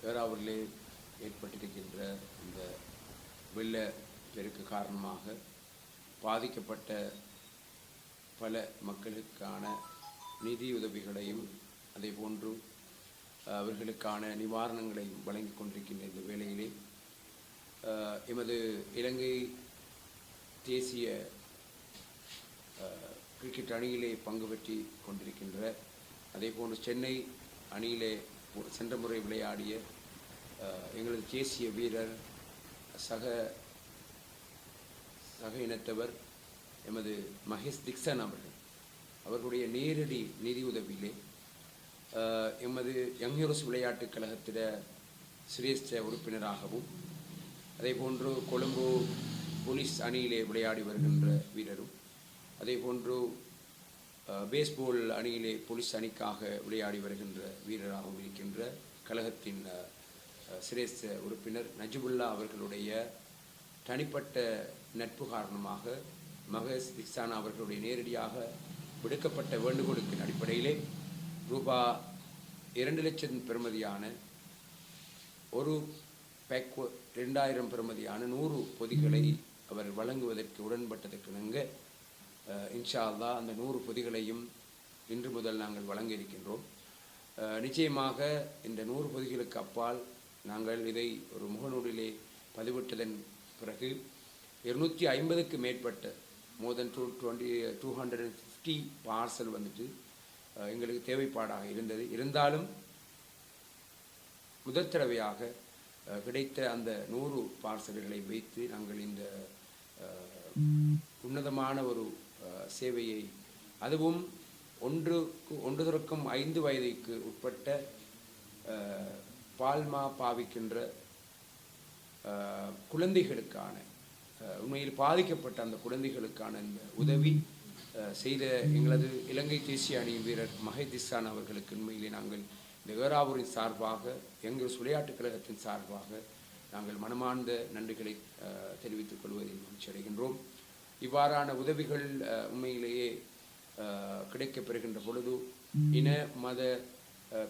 பேராவூரிலே ஏற்பட்டிருக்கின்ற இந்த வெள்ள பெருக்கு காரணமாக பாதிக்கப்பட்ட பல மக்களுக்கான நிதியுதவிகளையும் அதே போன்று அவர்களுக்கான நிவாரணங்களையும் வழங்கிக் கொண்டிருக்கின்ற இந்த வேளையிலே எமது இலங்கை தேசிய கிரிக்கெட் அணியிலே பங்கு பெற்றி கொண்டிருக்கின்ற அதே போன்று சென்னை அணியிலே சென்ற முறை விளையாடிய எங்களது தேசிய வீரர் சக சக இனத்தவர் எமது மகேஷ் திக்சன் அவர்கள். அவர்களுடைய நேரடி நிதியுதவியிலே உதவியிலே எமது யங் ஹீரோஸ் விளையாட்டுக் கழகத்திட சிரேஷ்ட உறுப்பினராகவும் அதே போன்று கொழும்பு போலீஸ் அணியிலே விளையாடி வருகின்ற வீரரும் அதே போன்று பேஸ்பால் அணியிலே போலீஸ் அணிக்காக விளையாடி வருகின்ற வீரராகவும் இருக்கின்ற கழகத்தின் அஹ், சிரேஷ்ட உறுப்பினர் நஜிபுல்லா அவர்களுடைய தனிப்பட்ட நட்பு காரணமாக மகேஷ் திக்சானா அவர்களுடைய நேரடியாக விடுக்கப்பட்ட வேண்டுகோளுக்கின் அடிப்படையிலே ரூபா இரண்டு லட்சம் பெறுமதியான ஒரு பேக் ரெண்டாயிரம் பெறுமதியான நூறு பொதிகளை அவர் வழங்குவதற்கு உடன்பட்டதற்கு இணங்க இன்ஷா அல்லா அந்த நூறு பொதிகளையும் இன்று முதல் நாங்கள் வழங்க இருக்கின்றோம் நிச்சயமாக இந்த நூறு பொதிகளுக்கு அப்பால் நாங்கள் இதை ஒரு முகநூலிலே பதிவிட்டதன் பிறகு இருநூற்றி ஐம்பதுக்கு மேற்பட்ட more then two twenty two hundred and fifty parcel வந்துட்டு எங்களுக்கு தேவைப்பாடாக இருந்தது. இருந்தாலும் முதற் தடவையாக கிடைத்த அந்த நூறு பார்சல்களை வைத்து நாங்கள் இந்த உன்னதமான ஒரு சேவையை. அதுவும் ஒன்றுக்கு ஒன்று தொடக்கம் ஐந்து வயதுக்கு உட்பட்ட பால்மா பாவிக்கின்ற குழந்தைகளுக்கான உண்மையில் பாதிக்கப்பட்ட அந்த குழந்தைகளுக்கான இந்த உதவி அஹ், செய்த எங்களது இலங்கை தேசிய அணி வீரர் மஹதிஸ்தான் அவர்களுக்கு உண்மையிலே நாங்கள் இந்த ஏறாவூரின் சார்பாக எங்கள் விளையாட்டுக் கழகத்தின் சார்பாக நாங்கள் மனமார்ந்த நன்றிகளை அஹ், தெரிவித்துக் கொள்வதில் மகிழ்ச்சி அடைகின்றோம் இவ்வாறான உதவிகள் உண்மையிலேயே அஹ், கிடைக்கப் பெறுகின்ற பொழுது இன மத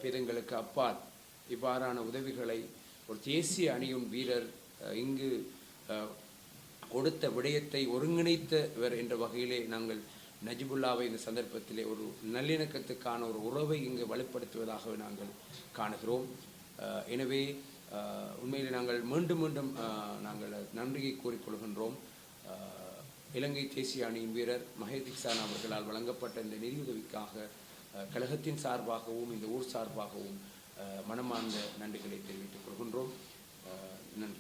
பேதங்களுக்கு அப்பால் இவ்வாறான உதவிகளை ஒரு தேசிய அணியின் வீரர் இங்கு கொடுத்த விடயத்தை ஒருங்கிணைத்தவர் என்ற வகையிலே நாங்கள் நஜிபுல்லாவை இந்த சந்தர்ப்பத்திலே ஒரு நல்லிணக்கத்துக்கான ஒரு உறவை இங்கு வலுப்படுத்துவதாக நாங்கள் காணுகிறோம். எனவே உண்மையிலே நாங்கள் மீண்டும் மீண்டும் நாங்கள் நன்றியை கூறிக்கொள்கின்றோம். இலங்கை தேசிய அணியின் வீரர் மஹேதிக்சான் அவர்களால் வழங்கப்பட்ட இந்த நிதியுதவிக்காக கழகத்தின் சார்பாகவும் இந்த ஊர் சார்பாகவும் மனமார்ந்த நன்றிகளை தெரிவித்துக் கொள்கின்றோம். நன்றி.